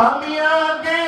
আমি আগে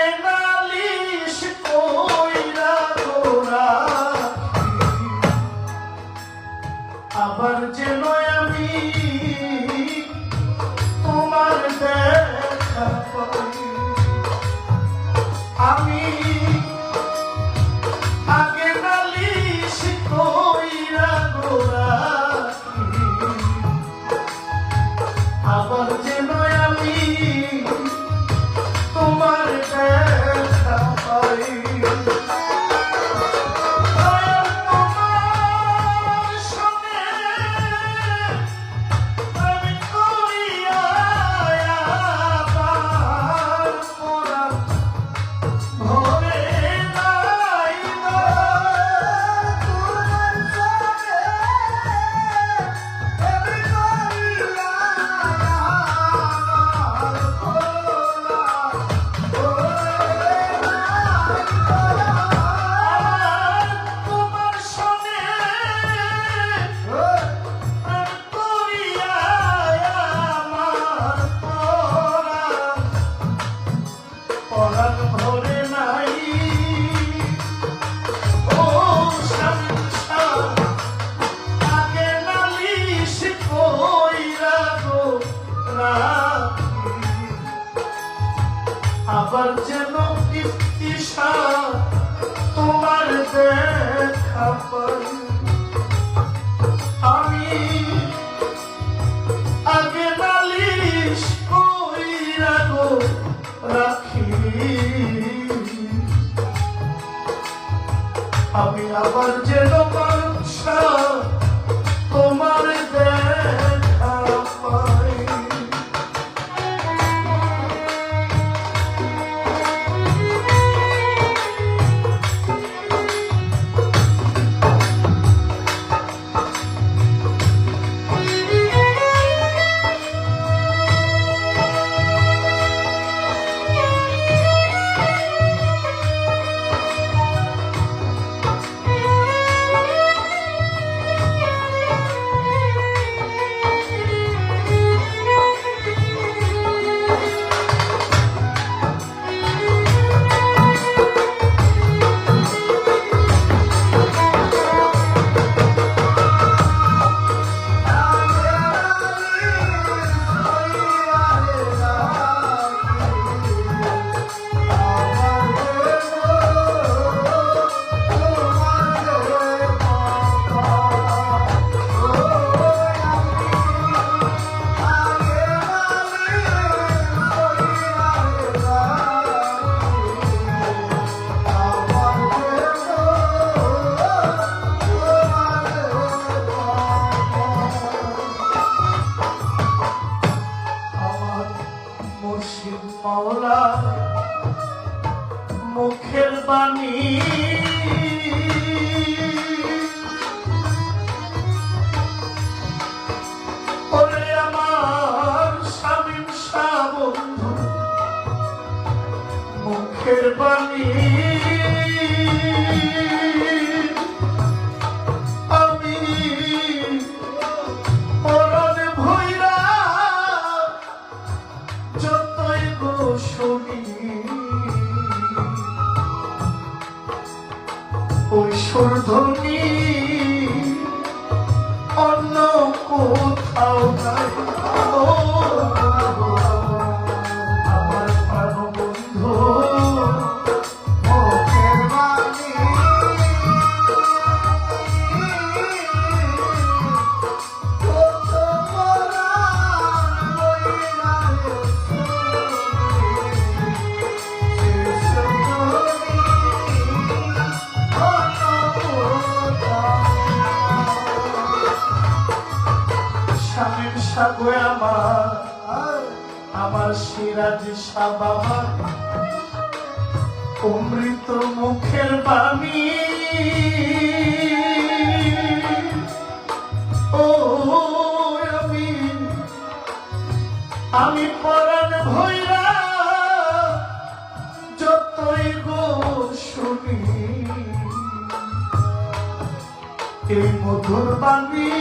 আবার যেন ইশা তোমার দেখা পাই। আমি আগে নালিশ কইরা গো রাখি। আমি আবার যেন পাই মাতা অমৃত মুখের বাণী। ও, আমি আমি পরাণ ভৈরা, যতই গো শুনি। এই মধুর বাণী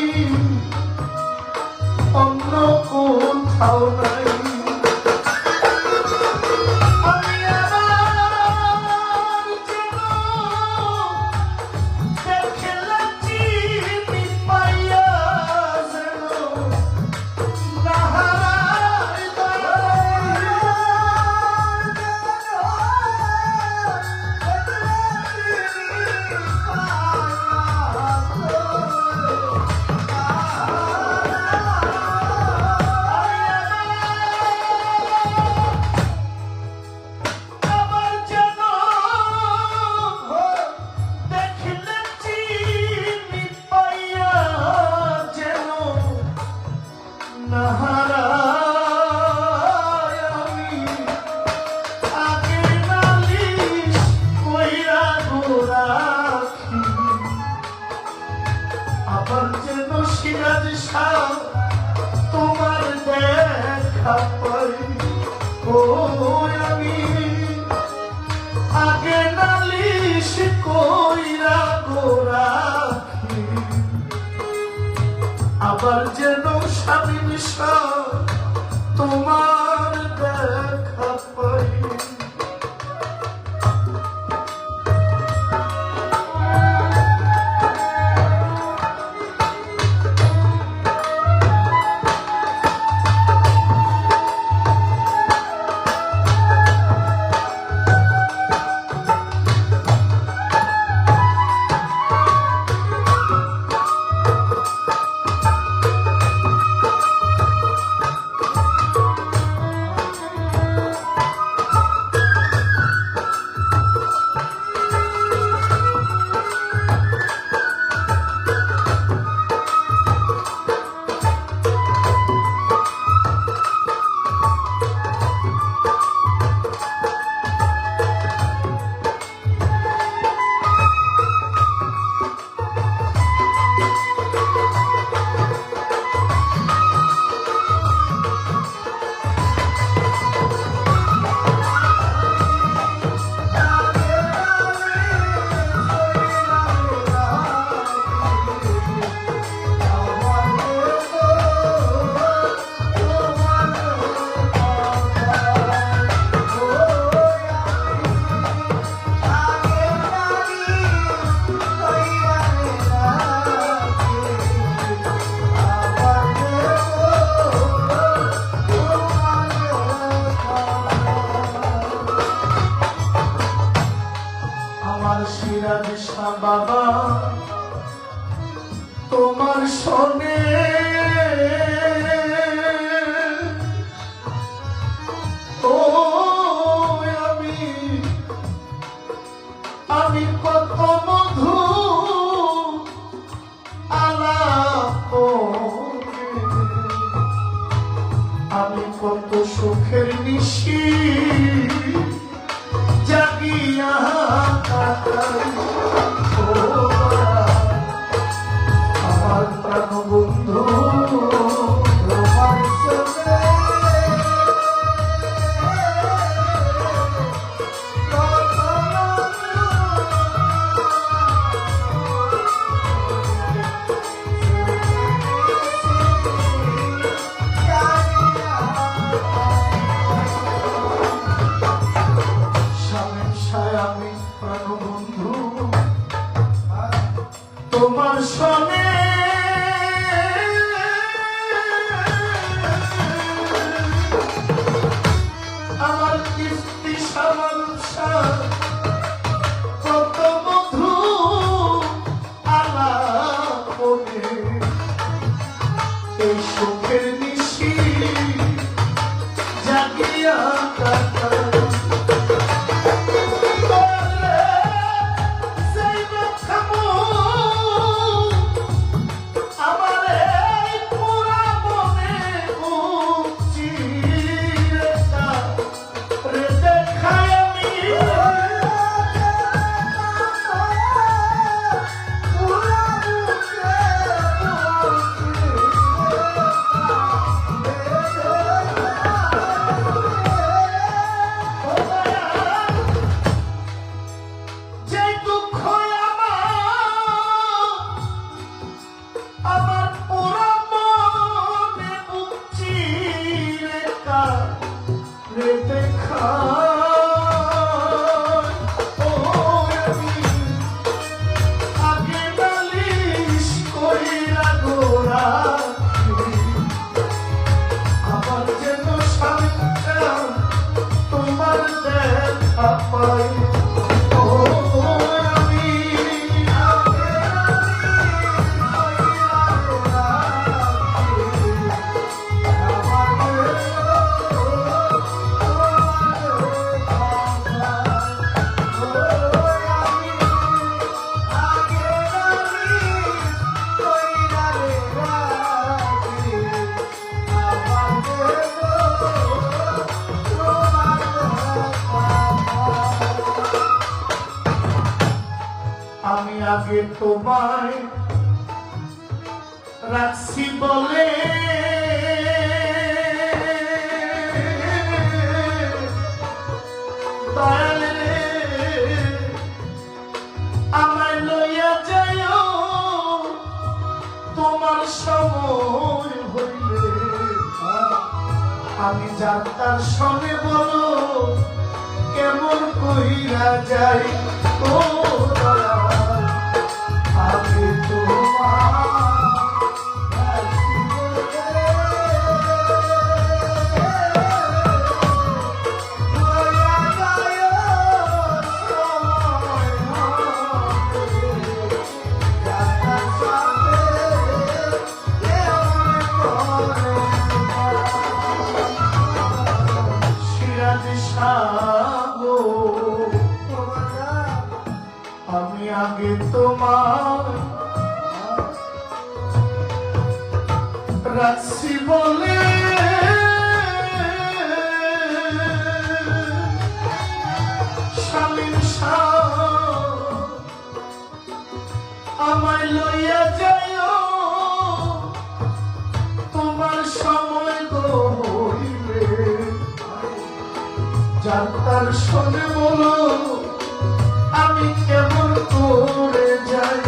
অন্য কোথাও নাই। যেন স্বামী তোমার দেখ নিশি জাগিয়া strong আমি আগে তোমায় রাখছি বলে। আমায় লইয়া যায় তোমার সময় হইলে। আমি যাত্রার সঙ্গে বলো, কেমন কইরা যাই? ও রাখছি বলে। স্বামীর আমায় লইয়া যায় তোমার সময় তো হইবে যাত্রার শোনে বলো, আমি কেমন করে যাই?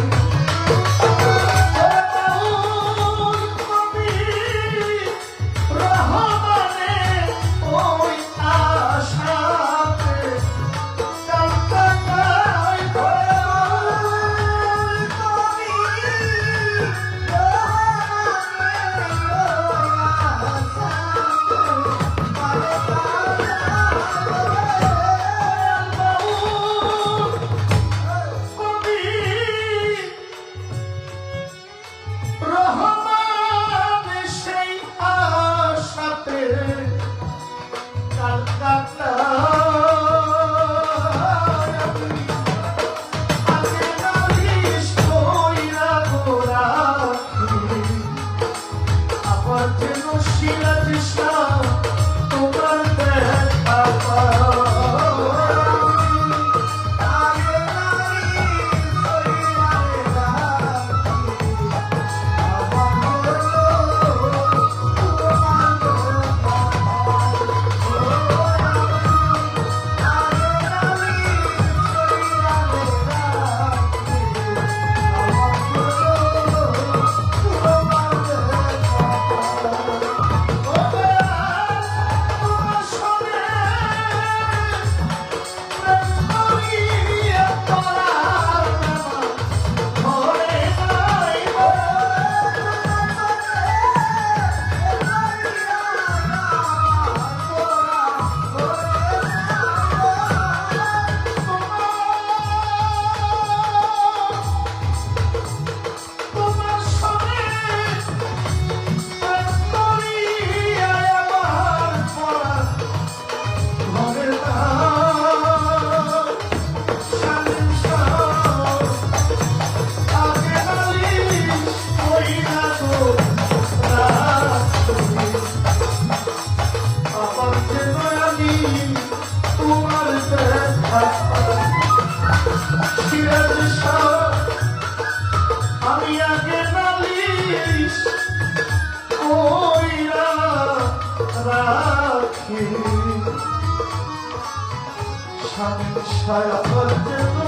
Shall I